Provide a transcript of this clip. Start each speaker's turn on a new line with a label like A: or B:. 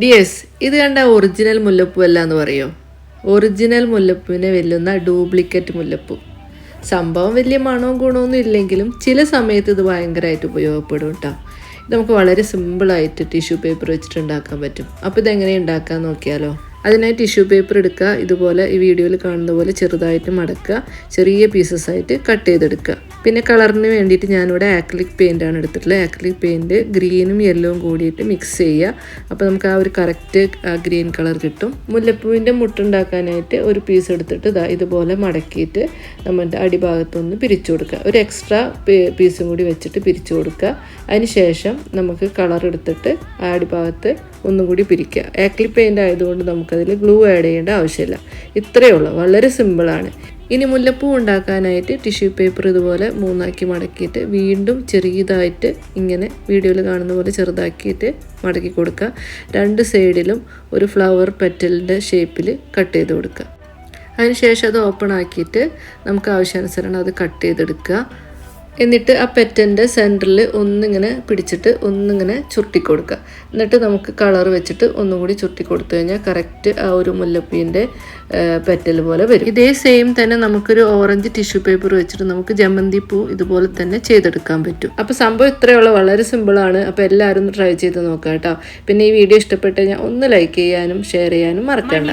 A: Dears ഇത് കണ്ട original മുല്ലപ്പൂ അല്ല എന്ന് പറയോ? ഒറിജിനൽ മുല്ലപ്പൂവിനെ വെല്ലുന്ന ഡ്യൂപ്ലിക്കേറ്റ് മുല്ലപ്പൂ. സംഭവം വലിയ മണവും ഗുണമൊന്നും ഇല്ലെങ്കിലും ചില സമയത്ത് ഇത് ഭയങ്കരമായിട്ട് ഉപയോഗപ്പെടും കേട്ടോ നമുക്ക് വളരെ സിമ്പിളായിട്ട് ടിഷ്യൂ പേപ്പർ വെച്ചിട്ട് ഉണ്ടാക്കാൻ പറ്റും. അപ്പോൾ ഇതെങ്ങനെ ഉണ്ടാക്കാൻ നോക്കിയാലോ? അതിനായി ടിഷ്യൂ പേപ്പർ എടുക്കുക ഇതുപോലെ ഈ വീഡിയോയിൽ കാണുന്ന പോലെ ചെറുതായിട്ട് മടക്കുക ചെറിയ പീസസ് ആയിട്ട് കട്ട് ചെയ്തെടുക്കുക. പിന്നെ കളറിന് വേണ്ടിയിട്ട് ഞാനിവിടെ ആക്രിലിക് ആണ് എടുത്തിട്ടുള്ളത്. ആക്രിലിക് പെയിന്റ് ഗ്രീനും യെല്ലോയും കൂടിയിട്ട് മിക്സ് ചെയ്യുക. അപ്പോൾ നമുക്ക് ആ ഒരു കറക്റ്റ് ഗ്രീൻ കളർ കിട്ടും. മുല്ലപ്പൂവിന്റെ മുട്ടുണ്ടാക്കാനായിട്ട് ഒരു പീസ് എടുത്തിട്ട് ഇതാ ഇതുപോലെ മടക്കിയിട്ട് നമ്മുടെ അടിഭാഗത്തൊന്ന് പിരിച്ചു കൊടുക്കുക. ഒരു എക്സ്ട്രാ പീസും കൂടി വെച്ചിട്ട് പിരിച്ചു കൊടുക്കുക. അതിന് ശേഷം നമുക്ക് കളർ എടുത്തിട്ട് ആ അടിഭാഗത്ത് ഒന്നും കൂടി പിരിക്കുക. ആക്ലി പെയിന്റ് ആയതുകൊണ്ട് നമുക്കതിൽ ഗ്ലൂ ആഡ് ചെയ്യേണ്ട ആവശ്യമില്ല. ഇത്രയേ ഉള്ളൂ. വളരെ സിമ്പിളാണ് ഇനി മുല്ലപ്പൂ ഉണ്ടാക്കാനായിട്ട് ടിഷ്യൂ പേപ്പർ ഇതുപോലെ മൂന്നാക്കി മടക്കിയിട്ട് വീണ്ടും ചെറിയതായിട്ട് ഇങ്ങനെ വീഡിയോയിൽ കാണുന്ന പോലെ ചെറുതാക്കിയിട്ട് മടക്കി കൊടുക്കുക. രണ്ട് സൈഡിലും ഒരു ഫ്ലവർ പെറ്റലിന്റെ ഷേപ്പിൽ കട്ട് ചെയ്ത് കൊടുക്കുക. അതിനുശേഷം അത് ഓപ്പൺ ആക്കിയിട്ട് നമുക്ക് ആവശ്യാനുസരണം അത് കട്ട് ചെയ്തെടുക്കുക. എന്നിട്ട് ആ പെറ്റന്റെ സെന്ററിൽ ഒന്നിങ്ങനെ പിടിച്ചിട്ട് ഒന്നിങ്ങനെ ചുരുട്ടി കൊടുക്കുക എന്നിട്ട് നമുക്ക് കളർ വെച്ചിട്ട് ഒന്നും കൂടി ചുരുട്ടി കൊടുത്തു കഴിഞ്ഞാൽ കറക്റ്റ് ആ ഒരു മുല്ലപ്പീന്റെ പെറ്റൽ പോലെ വരും. ഇതേ സെയിം തന്നെ നമുക്കൊരു ഓറഞ്ച് ടിഷ്യൂ പേപ്പർ വെച്ചിട്ട് നമുക്ക് ജമന്തി പൂ ഇതുപോലെ തന്നെ ചെയ്തെടുക്കാൻ പറ്റും. അപ്പോൾ സംഭവം ഇത്രയുള്ള. വളരെ സിമ്പിളാണ് അപ്പോൾ എല്ലാവരും ഒന്ന് ട്രൈ ചെയ്ത് നോക്കാം കേട്ടോ. പിന്നെ ഈ വീഡിയോ ഇഷ്ടപ്പെട്ട് കഴിഞ്ഞാൽ ഒന്ന് ലൈക്ക് ചെയ്യാനും ഷെയർ ചെയ്യാനും മറക്കണ്ട.